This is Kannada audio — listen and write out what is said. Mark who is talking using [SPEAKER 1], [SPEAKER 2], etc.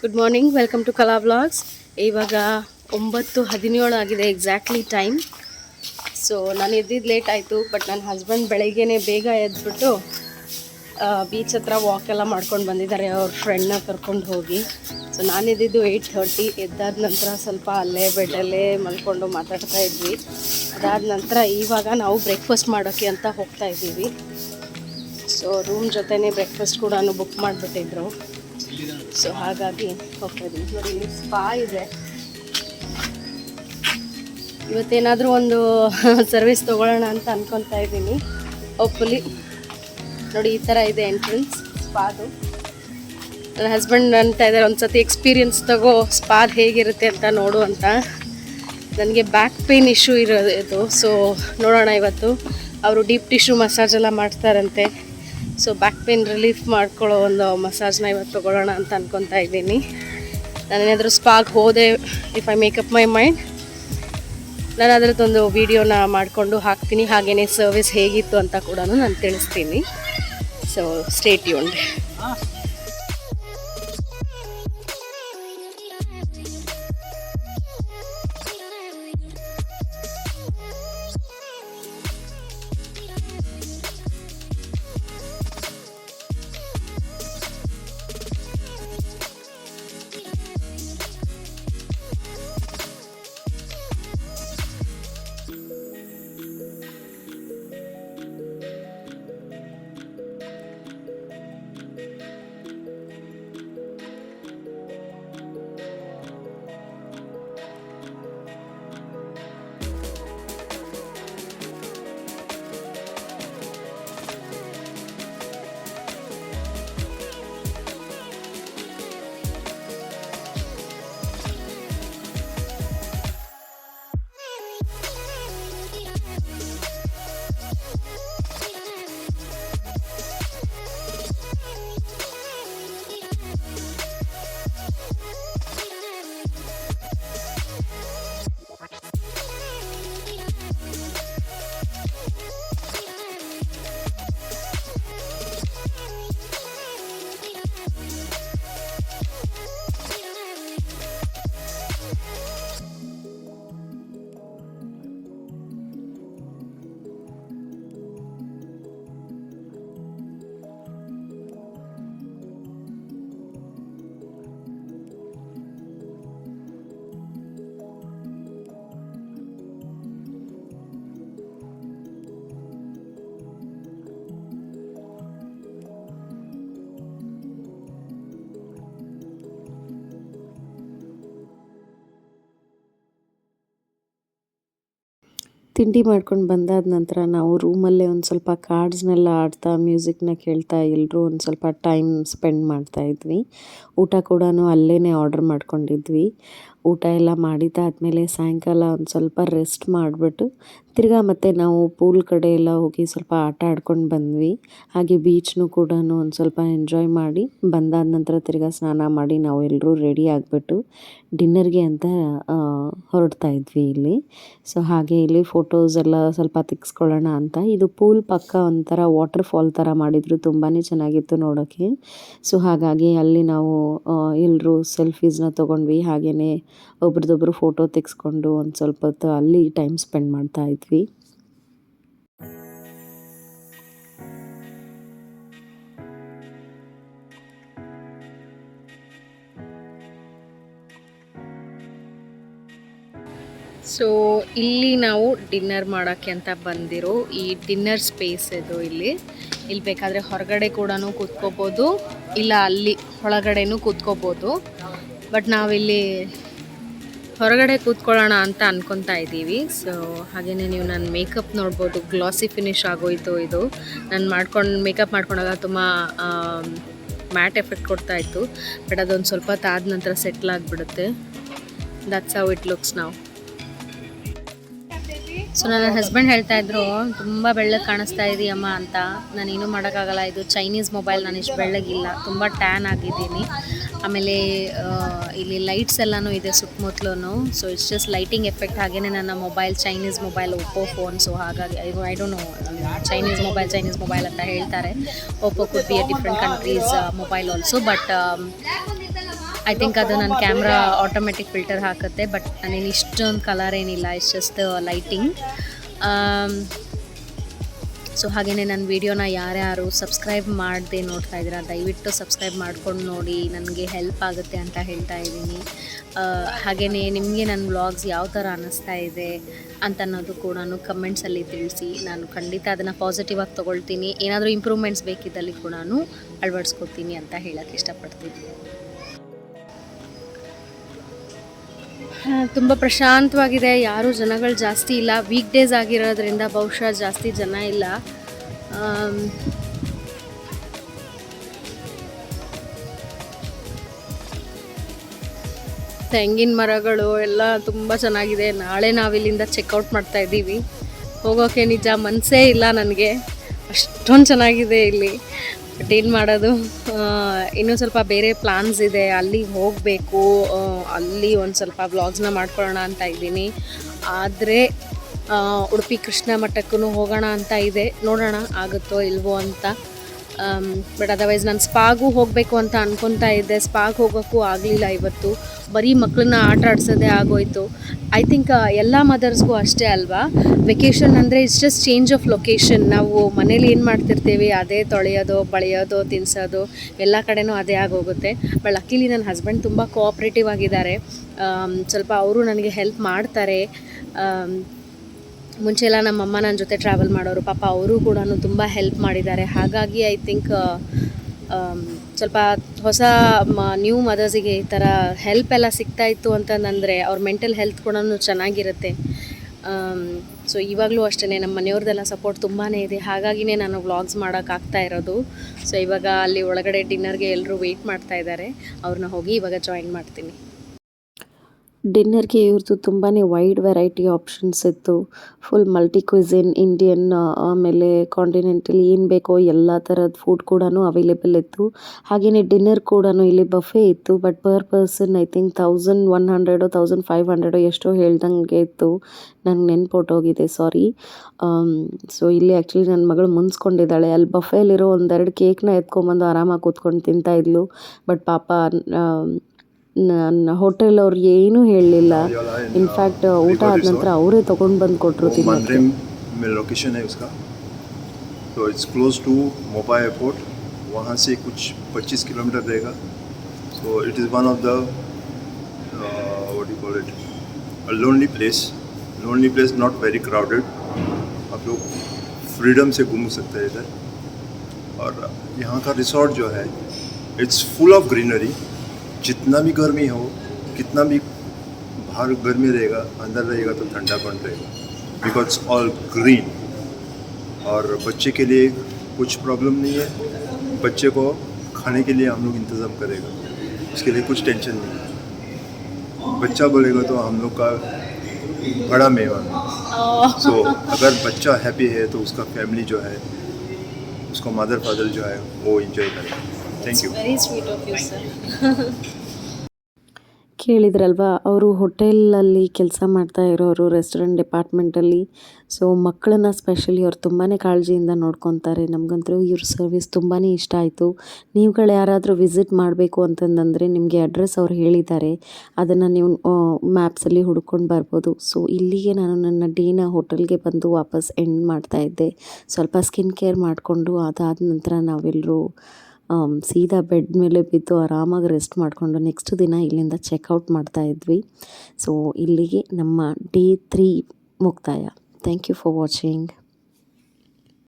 [SPEAKER 1] Good morning welcome to Kala blogs ಇವಾಗ ಒಂಬತ್ತು ಹದಿನೇಳು ಆಗಿದೆ ಎಕ್ಸಾಕ್ಟ್ಲಿ ಟೈಮ್ ಸೊ ನಾನು ಎದ್ದಿದ್ದು ಲೇಟ್ ಆಯಿತು ಬಟ್ ನನ್ನ ಹಸ್ಬೆಂಡ್ ಬೆಳಗ್ಗೆನೇ ಬೇಗ ಎದ್ಬಿಟ್ಟು ಬೀಚ್ ಹತ್ರ ವಾಕ್ ಎಲ್ಲ ಮಾಡ್ಕೊಂಡು ಬಂದಿದ್ದಾರೆ. ಅವ್ರ ಫ್ರೆಂಡ್ನ ಕರ್ಕೊಂಡು ಹೋಗಿ. ಸೊ ನಾನು ಎದ್ದಿದ್ದು ಏಯ್ಟ್ ಥರ್ಟಿ ಎದ್ದಾದ ನಂತರ ಸ್ವಲ್ಪ ಅಲ್ಲೇ ಬೆಡ್ಡಲ್ಲೇ ಮಲ್ಕೊಂಡು ಮಾತಾಡ್ತಾ ಇದ್ವಿ. ಅದಾದ ನಂತರ ಇವಾಗ ನಾವು ಬ್ರೇಕ್ಫಾಸ್ಟ್ ಮಾಡೋಕ್ಕೆ ಅಂತ ಹೋಗ್ತಾ ಇದ್ದೀವಿ. ಸೊ ರೂಮ್ ಜೊತೆನೇ ಬ್ರೇಕ್ಫಾಸ್ಟ್ ಕೂಡ ಬುಕ್ ಮಾಡಿಬಿಟ್ಟಿದ್ರು. ಸೊ ಹಾಗಾಗಿ ಹೋಗ್ತಾ ಇದ್ದೀನಿ ಇಲ್ಲಿ ಸ್ಪಾ ಇದೆ. ಇವತ್ತೇನಾದರೂ ಒಂದು ಸರ್ವಿಸ್ ತೊಗೊಳ್ಳೋಣ ಅಂತ ಅನ್ಕೊತಾ ಇದ್ದೀನಿ. ಹೋಪ್ಫುಲಿ ನೋಡಿ, ಈ ಥರ ಇದೆ ಎಂಟ್ರೆನ್ಸ್ ಸ್ಪಾದು ನನ್ನ ಹಸ್ಬೆಂಡ್ ಅಂತ ಇದ್ದಾರೆ ಒಂದು ಸತಿ ಎಕ್ಸ್ಪೀರಿಯನ್ಸ್ ತಗೋ ಸ್ಪಾದ್ ಹೇಗಿರುತ್ತೆ ಅಂತ ನೋಡು ಅಂತ. ನನಗೆ ಬ್ಯಾಕ್ ಪೇನ್ ಇಶ್ಯೂ ಇರೋದು ಸೊ ನೋಡೋಣ ಇವತ್ತು. ಅವರು ಡೀಪ್ ಟಿಶ್ಯೂ ಮಸಾಜ್ ಎಲ್ಲ ಮಾಡ್ತಾರಂತೆ. ಸೊ ಬ್ಯಾಕ್ ಪೇನ್ ರಿಲೀಫ್ ಮಾಡ್ಕೊಳ್ಳೋ ಒಂದು ಮಸಾಜ್ನ ಇವತ್ತು ತೊಗೊಳ್ಳೋಣ ಅಂತ ಅನ್ಕೊತಾ ಇದ್ದೀನಿ. ನಾನೇನಾದರೂ ಸ್ಪಾಗ್ ಹೋದೆ if I make up my mind ನಾನು ಅದರದ್ದೊಂದು ವೀಡಿಯೋನ ಮಾಡಿಕೊಂಡು ಹಾಕ್ತೀನಿ. ಹಾಗೆಯೇ ಸರ್ವಿಸ್ ಹೇಗಿತ್ತು ಅಂತ ಕೂಡ ನಾನು ತಿಳಿಸ್ತೀನಿ. ಸೊ ಸ್ಟೇಟ್ ಯೂನ್ಡ್
[SPEAKER 2] ತಿಂಡಿ ಮಾಡ್ಕೊಂಡು ಬಂದಾದ ನಂತರ ನಾವು ರೂಮಲ್ಲೇ ಒಂದು ಸ್ವಲ್ಪ ಕಾರ್ಡ್ಸ್ನೆಲ್ಲ ಆಡ್ತಾ, ಮ್ಯೂಸಿಕ್ನ ಕೇಳ್ತಾ ಎಲ್ಲರೂ ಒಂದು ಸ್ವಲ್ಪ ಟೈಮ್ ಸ್ಪೆಂಡ್ ಮಾಡ್ತಾ ಇದ್ವಿ. ಊಟ ಕೂಡ ಅಲ್ಲೇ ಆರ್ಡರ್ ಮಾಡ್ಕೊಂಡಿದ್ವಿ. ಊಟ ಎಲ್ಲ ಮಾಡಿದ್ದಾದಮೇಲೆ ಸಾಯಂಕಾಲ ಒಂದು ಸ್ವಲ್ಪ ರೆಸ್ಟ್ ಮಾಡಿಬಿಟ್ಟು ತಿರ್ಗಾ ಮತ್ತೆ ನಾವು ಪೂಲ್ ಕಡೆ ಎಲ್ಲ ಹೋಗಿ ಸ್ವಲ್ಪ ಆಟ ಆಡ್ಕೊಂಡು ಬಂದ್ವಿ. ಹಾಗೆ ಬೀಚ್ನು ಕೂಡ ಒಂದು ಸ್ವಲ್ಪ ಎಂಜಾಯ್ ಮಾಡಿ ಬಂದಾದ ನಂತರ ತಿರ್ಗಾ ಸ್ನಾನ ಮಾಡಿ ನಾವು ಎಲ್ಲರೂ ರೆಡಿ ಆಗಿಬಿಟ್ಟು ಡಿನ್ನರ್ಗೆ ಅಂತ ಹೊರಡ್ತಾ ಇದ್ವಿ ಇಲ್ಲಿ. ಸೊ ಹಾಗೆ ಇಲ್ಲಿ ಫೋಟೋಸ್ ಎಲ್ಲ ಸ್ವಲ್ಪ ತೆಗೆಸ್ಕೊಳ್ಳೋಣ ಅಂತ. ಇದು ಪೂಲ್ ಪಕ್ಕ ಒಂಥರ ವಾಟರ್ ಫಾಲ್ ಥರ ಮಾಡಿದರು ತುಂಬಾ ಚೆನ್ನಾಗಿತ್ತು ನೋಡೋಕ್ಕೆ ಸೊ ಹಾಗಾಗಿ ಅಲ್ಲಿ ನಾವು ಎಲ್ಲರೂ ಸೆಲ್ಫೀಸ್ನ ತೊಗೊಂಡ್ವಿ. ಹಾಗೆಯೇ ಒಬ್ರದ್ದೊಬ್ರು ಫೋಟೋ ತೆಗೆಸ್ಕೊಂಡು ಒಂದು ಸ್ವಲ್ಪ ಹೊತ್ತು ಅಲ್ಲಿ ಟೈಮ್ ಸ್ಪೆಂಡ್ ಮಾಡ್ತಾ ಇದ್ವಿ.
[SPEAKER 1] ಸೊ ಇಲ್ಲಿ ನಾವು ಡಿನ್ನರ್ ಮಾಡೋಕ್ಕೆ ಅಂತ ಬಂದಿರೋ ಈ ಡಿನ್ನರ್ ಸ್ಪೇಸ್ ಇದು ಇಲ್ಲಿ. ಇಲ್ಲಿ ಬೇಕಾದರೆ ಹೊರಗಡೆ ಕೂಡ ಕೂತ್ಕೋಬೋದು, ಇಲ್ಲ ಅಲ್ಲಿ ಒಳಗಡೆನೂ ಕೂತ್ಕೋಬೋದು. ಬಟ್ ನಾವಿಲ್ಲಿ ಹೊರಗಡೆ ಕೂತ್ಕೊಳ್ಳೋಣ ಅಂತ ಅನ್ಕೊತಾ ಇದ್ದೀವಿ. ಸೊ ಹಾಗೆಯೇ ನೀವು ನನ್ನ ಮೇಕಪ್ ನೋಡ್ಬೋದು ಗ್ಲಾಸಿ ಫಿನಿಶ್ ಆಗೋಯ್ತು ಇದು. ನಾನು ಮಾಡ್ಕೊಂಡು ಮೇಕಪ್ ಮಾಡ್ಕೊಂಡಾಗ ತುಂಬ ಮ್ಯಾಟ್ ಎಫೆಕ್ಟ್ ಕೊಡ್ತಾ ಇತ್ತು. ಬಟ್ ಅದೊಂದು ಸ್ವಲ್ಪ ತಾದ ನಂತರ ಸೆಟ್ಲ್ ಆಗಿಬಿಡುತ್ತೆ. ದಟ್ಸ್ ಹೌ ಇಟ್ ಲುಕ್ಸ್ ನಾವು ಸೊ ನನ್ನ ಹಸ್ಬೆಂಡ್ ಹೇಳ್ತಾ ಇದ್ರು, ತುಂಬ ಬೆಳ್ಳಗೆ ಕಾಣಿಸ್ತಾ ಇದೆಯಮ್ಮ ಅಂತ. ನಾನು ಏನೂ ಮಾಡೋಕ್ಕಾಗಲ್ಲ. ಇದು ಚೈನೀಸ್ ಮೊಬೈಲ್ ನಾನು ಇಷ್ಟು ಬೆಳ್ಳಗಿಲ್ಲ. ತುಂಬ ಟ್ಯಾನ್ ಆಗಿದ್ದೀನಿ. ಆಮೇಲೆ ಇಲ್ಲಿ ಲೈಟ್ಸ್ ಎಲ್ಲನೂ ಇದೆ ಸುತ್ತಮುತ್ತಲೂ so it's just lighting effect ಹಾಗೆಯೇ ನನ್ನ mobile Chinese mobile Oppo phone so ಹಾಗಾಗಿ I I don't know Chinese mobile Chinese mobile ಅಂತ ಹೇಳ್ತಾರೆ. Oppo could be a different countries mobile also but I think ಅದು ನನ್ನ ಕ್ಯಾಮ್ರಾ ಆಟೋಮೆಟಿಕ್ ಫಿಲ್ಟರ್ ಹಾಕುತ್ತೆ ಬಟ್ ನಾನೇನು ಇಷ್ಟೊಂದು ಕಲರ್ ಏನಿಲ್ಲ ಇಟ್ಸ್ ಜಸ್ಟ್ ಲೈಟಿಂಗ್ ಸೊ ಹಾಗೆಯೇ ನನ್ನ ವೀಡಿಯೋನ ಯಾರ್ಯಾರು ಸಬ್ಸ್ಕ್ರೈಬ್ ಮಾಡದೆ ನೋಡ್ತಾ ಇದ್ದೀರಾ, ದಯವಿಟ್ಟು ಸಬ್ಸ್ಕ್ರೈಬ್ ಮಾಡ್ಕೊಂಡು ನೋಡಿ, ನನಗೆ ಹೆಲ್ಪ್ ಆಗುತ್ತೆ ಅಂತ ಹೇಳ್ತಾ ಇದ್ದೀನಿ. ಹಾಗೆಯೇ ನಿಮಗೆ ನನ್ನ ವ್ಲಾಗ್ಸ್ ಯಾವ ಥರ ಅನ್ನಿಸ್ತಾ ಇದೆ ಅಂತ ಅನ್ನೋದು ಕೂಡ ಕಮೆಂಟ್ಸಲ್ಲಿ ತಿಳಿಸಿ, ನಾನು ಖಂಡಿತ ಅದನ್ನು ಪಾಸಿಟಿವ್ ಆಗಿ ತೊಗೊಳ್ತೀನಿ. ಏನಾದರೂ ಇಂಪ್ರೂವ್ಮೆಂಟ್ಸ್ ಬೇಕಿದ್ದಲ್ಲಿ ಕೂಡ ಅಳವಡಿಸ್ಕೊತೀನಿ ಅಂತ ಹೇಳೋಕ್ಕೆ ಇಷ್ಟಪಡ್ತೀನಿ. ತುಂಬ ಪ್ರಶಾಂತವಾಗಿದೆ. ಯಾರು ಜನಗಳು ಜಾಸ್ತಿ ಇಲ್ಲ. ವೀಕ್ ಡೇಸ್ ಆಗಿರೋದ್ರಿಂದ ಬಹುಶಃ ಜಾಸ್ತಿ ಜನ ಇಲ್ಲ. ತೆಂಗಿನ ಮರಗಳು ಎಲ್ಲ ತುಂಬ ಚೆನ್ನಾಗಿದೆ. ನಾಳೆ ನಾವಿಲ್ಲಿಂದ ಚೆಕ್ಔಟ್ ಮಾಡ್ತಾ ಇದ್ದೀವಿ. ಹೋಗೋಕೆ ನಿಜ ಮನಸ್ಸೇ ಇಲ್ಲ ನನಗೆ. ಅಷ್ಟೊಂದು ಚೆನ್ನಾಗಿದೆ ಇಲ್ಲಿ. ಬಟ್ ಏನು ಮಾಡೋದು? ಇನ್ನೂ ಸ್ವಲ್ಪ ಬೇರೆ ಪ್ಲಾನ್ಸ್ ಇದೆ. ಅಲ್ಲಿಗೆ ಹೋಗಬೇಕು. ಅಲ್ಲಿ ಒಂದು ಸ್ವಲ್ಪ ವ್ಲಾಗ್ಸ್ನ ಮಾಡ್ಕೊಳ್ಳೋಣ ಅಂತ ಇದ್ದೀನಿ. ಆದರೆ ಉಡುಪಿ ಕೃಷ್ಣ ಮಠಕ್ಕೂ ಹೋಗೋಣ ಅಂತ ಇದೆ. ನೋಡೋಣ, ಆಗುತ್ತೋ ಇಲ್ವೋ ಅಂತ. ಬಟ್ ಅದರ್ವೈಸ್ ನಾನು ಸ್ಪಾಗೂ ಹೋಗಬೇಕು ಅಂತ ಅನ್ಕೊತಾ ಇದ್ದೆ. ಸ್ಪಾಗ್ ಹೋಗೋಕ್ಕೂ ಆಗಲಿಲ್ಲ ಇವತ್ತು. ಬರೀ ಮಕ್ಕಳನ್ನ ಆಟ ಆಡ್ಸೋದೇ ಆಗೋಯ್ತು. ಐ ಥಿಂಕ್ ಎಲ್ಲ ಮದರ್ಸ್ಗೂ ಅಷ್ಟೇ ಅಲ್ವಾ? ವೆಕೇಷನ್ ಅಂದರೆ it's just change of location ನಾವು ಮನೇಲಿ ಏನು ಮಾಡ್ತಿರ್ತೀವಿ? ಅದೇ ತೊಳೆಯೋದು ಬಳಿಯೋದು ತಿನ್ಸೋದು ಎಲ್ಲ ಕಡೆನೂ ಅದೇ ಆಗೋಗುತ್ತೆ. ಬಟ್ ಲಕ್ಕಿಲಿ ನನ್ನ ಹಸ್ಬೆಂಡ್ ತುಂಬ ಕೋಆಪ್ರೇಟಿವ್ ಆಗಿದ್ದಾರೆ. ಆಮ್, ಸ್ವಲ್ಪ ಅವರು ನನಗೆ ಹೆಲ್ಪ್ ಮಾಡ್ತಾರೆ. ಆಮ್, ಮುಂಚೆ ಎಲ್ಲ ನಮ್ಮಮ್ಮ ನನ್ನ ಜೊತೆ ಟ್ರಾವೆಲ್ ಮಾಡೋರು, ಪಾಪ ಅವರು ಕೂಡ ತುಂಬ ಹೆಲ್ಪ್ ಮಾಡಿದ್ದಾರೆ. ಹಾಗಾಗಿ ಐ ಥಿಂಕ್ ಸ್ವಲ್ಪ ಹೊಸ ನ್ಯೂ ಮದರ್ಸಿಗೆ ಈ ಥರ ಹೆಲ್ಪ್ ಎಲ್ಲ ಸಿಗ್ತಾ ಇತ್ತು ಅಂತಂದರೆ ಅವ್ರ ಮೆಂಟಲ್ ಹೆಲ್ತ್ ಕೂಡ ಚೆನ್ನಾಗಿರುತ್ತೆ. ಸೊ ಇವಾಗಲೂ ಅಷ್ಟೇ ನಮ್ಮ ಮನೆಯವ್ರದ್ದೆಲ್ಲ ಸಪೋರ್ಟ್ ತುಂಬಾ ಇದೆ. ಹಾಗಾಗಿನೇ ನಾನು ವ್ಲಾಗ್ಸ್ ಮಾಡೋಕ್ಕಾಗ್ತಾ ಇರೋದು. ಸೊ ಇವಾಗ ಅಲ್ಲಿ ಒಳಗಡೆ ಡಿನ್ನರ್ಗೆ ಎಲ್ಲರೂ ವೆಯ್ಟ್ ಮಾಡ್ತಾ ಇದ್ದಾರೆ. ಅವ್ರನ್ನ ಹೋಗಿ ಇವಾಗ ಜಾಯಿನ್ ಮಾಡ್ತೀನಿ.
[SPEAKER 2] ಡಿನ್ನರ್ಗೆ ಇವ್ರದ್ದು ತುಂಬಾ ವೈಡ್ ವೆರೈಟಿ ಆಪ್ಷನ್ಸ್ ಇತ್ತು. ಫುಲ್ ಮಲ್ಟಿ ಕ್ವಿಝಿನ್ ಇಂಡಿಯನ್ ಆಮೇಲೆ ಕಾಂಟಿನೆಂಟಲ್ ಏನು ಬೇಕೋ ಎಲ್ಲ ಥರದ ಫುಡ್ ಕೂಡ ಅವೈಲೇಬಲ್ ಇತ್ತು. ಹಾಗೆಯೇ ಡಿನ್ನರ್ ಕೂಡ ಇಲ್ಲಿ ಬಫೆ ಇತ್ತು but per person I think thousand one hundred thousand five hundred ಎಷ್ಟೋ ಹೇಳ್ದಂಗೆ ಇತ್ತು. ನಂಗೆ ನೆನ್ಪೊಟ್ಟೋಗಿದೆ ಸಾರಿ ಸೊ ಇಲ್ಲಿ ಆ್ಯಕ್ಚುಲಿ ನನ್ನ ಮಗಳು ಮುನ್ಸ್ಕೊಂಡಿದ್ದಾಳೆ. ಅಲ್ಲಿ ಬಫೆಲಿರೋ ಒಂದೆರಡು ಕೇಕ್ನ ಎತ್ಕೊಂಬಂದು ಆರಾಮಾಗಿ ಕೂತ್ಕೊಂಡು ತಿಂತಾಯಿದ್ಲು ಬಟ್ ಪಾಪ ನನ್ನ ಹೋಟೆಲ್ ಅವ್ರು ಏನೂ ಹೇಳಲಿಲ್ಲ ಇನ್ಫ್ಯಾಕ್ಟ್ ಊಟ ಆದ ನಂತರ ಅವರೇ ತೊಗೊಂಡು ಬಂದು ಕೊಟ್ಟರು ತಿನ್ನೋಕ್ಕೆ
[SPEAKER 3] मंद्रे में लोकेशन है उसका तो it's close to Mopa airport वहाँ से कुछ 25 किलोमीटर रहेगा so it is one of the what you call it lonely place lonely place not very crowded आप लोग फ्रीडम से घूम सकते हैं इधर और यहाँ का रिसोर्ट जो है इट्स फुल ऑफ ग्रीनरी जितना भी गर्मी हो कितना भी बाहर गर्मी रहेगा अंदर रहेगा तो ठंडा ठंडापन रहेगा। बिकॉज़ ऑल ग्रीन और बच्चे के लिए कुछ प्रॉब्लम नहीं है। बच्चे को खाने के लिए हम लोग इंतज़ाम करेगा। उसके लिए कुछ टेंशन नहीं है। बच्चा बोलेगा तो हम लोग का बड़ा मेहमान। सो so, अगर बच्चा हैप्पी है तो उसका फैमिली जो है उसको मदर फादर जो है वो इंजॉय करेगा। It's
[SPEAKER 1] very sweet of you sir
[SPEAKER 2] ಕೇಳಿದ್ರಲ್ವಾ ಅವರು ಹೋಟೆಲಲ್ಲಿ ಕೆಲಸ ಮಾಡ್ತಾ ಇರೋರು ರೆಸ್ಟೋರೆಂಟ್ ಡಿಪಾರ್ಟ್ಮೆಂಟಲ್ಲಿ. ಸೊ ಮಕ್ಕಳನ್ನ ಸ್ಪೆಷಲಿ ಅವ್ರು ತುಂಬಾ ಕಾಳಜಿಯಿಂದ ನೋಡ್ಕೊತಾರೆ. ನಮಗಂತೂ ಇವ್ರ ಸರ್ವಿಸ್ ತುಂಬಾ ಇಷ್ಟ ಆಯಿತು. ನೀವುಗಳು ಯಾರಾದರೂ ವಿಸಿಟ್ ಮಾಡಬೇಕು ಅಂತಂದರೆ ನಿಮಗೆ ಅಡ್ರೆಸ್ ಅವ್ರು ಹೇಳಿದ್ದಾರೆ. ಅದನ್ನು ನೀವು ಮ್ಯಾಪ್ಸಲ್ಲಿ ಹುಡ್ಕೊಂಡು ಬರ್ಬೋದು. ಸೊ ಇಲ್ಲಿಗೆ ನಾನು ನನ್ನ ಡೇನ ಹೋಟೆಲ್ಗೆ ಬಂದು ವಾಪಸ್ ಎಂಡ್ ಮಾಡ್ತಾ ಇದ್ದೆ. ಸ್ವಲ್ಪ ಸ್ಕಿನ್ ಕೇರ್ ಮಾಡಿಕೊಂಡು ಅದಾದ ನಂತರ ನಾವೆಲ್ಲರೂ ಸೀದಾ ಬೆಡ್ ಮೇಲೆ ಬಿದ್ದು ಆರಾಮಾಗಿ ರೆಸ್ಟ್ ಮಾಡಿಕೊಂಡು ನೆಕ್ಸ್ಟ್ ದಿನ ಇಲ್ಲಿಂದ ಚೆಕ್ಔಟ್ ಮಾಡ್ತಾ ಇದ್ವಿ. ಸೊ ಇಲ್ಲಿಗೆ ನಮ್ಮ ಡೇ ತ್ರೀ ಮುಕ್ತಾಯ. Thank you for watching